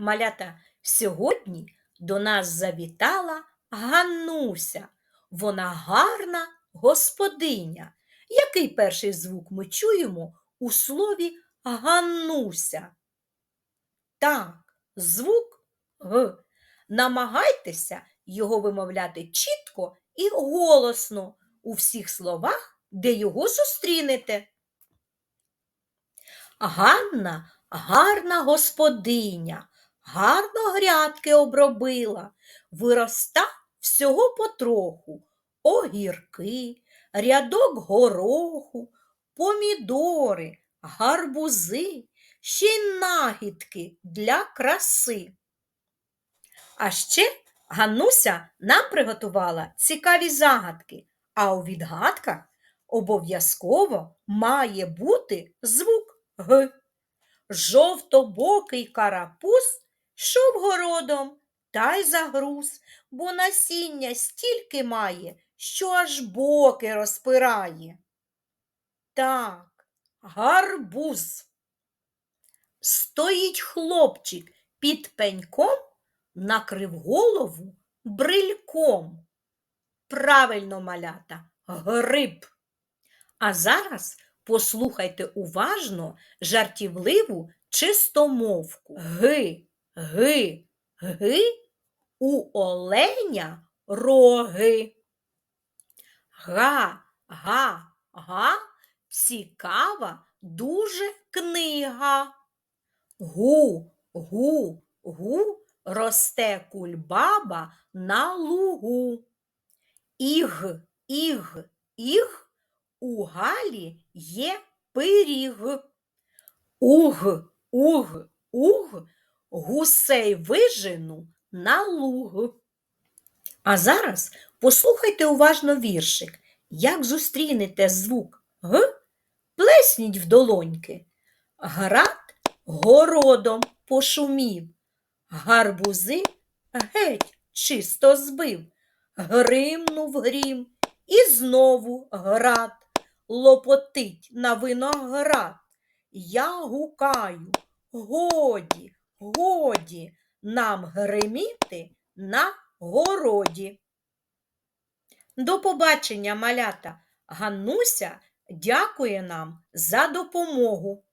Малята, сьогодні до нас завітала Ганнуся. Вона гарна господиня. Який перший звук ми чуємо у слові Ганнуся? Так, звук Г. Намагайтеся його вимовляти чітко і голосно у всіх словах, де його зустрінете. Ганна гарна господиня, гарно грядки обробила, вироста всього потроху, огірки, рядок гороху, помідори, гарбузи, ще й нагідки для краси. А ще Ганнуся нам приготувала цікаві загадки, а у відгадках обов'язково має бути звук Г. Жовтобокий карапуз йшов городом та й загруз, бо насіння стільки має, що аж боки розпирає. Так, гарбуз. Стоїть хлопчик під пеньком, накрив голову брильком. Правильно, малята, гриб. А зараз послухайте уважно жартівливу чистомовку. Ги, ги, ги у оленя роги. Га, га, га, цікава дуже книга. Гу, гу, гу, росте кульбаба на лугу. Іг, іг, іг, у Галі є пиріг. Уг, уг, уг, гусей вижену на луг. А зараз послухайте уважно віршик. Як зустрінете звук Г, плесніть в долоньки. Град городом пошумів, гарбузи геть чисто збив, гримнув грім і знову град лопотить на виноград. Я гукаю, годі, годі нам гриміти на городі. До побачення, малята! Ганнуся дякує нам за допомогу.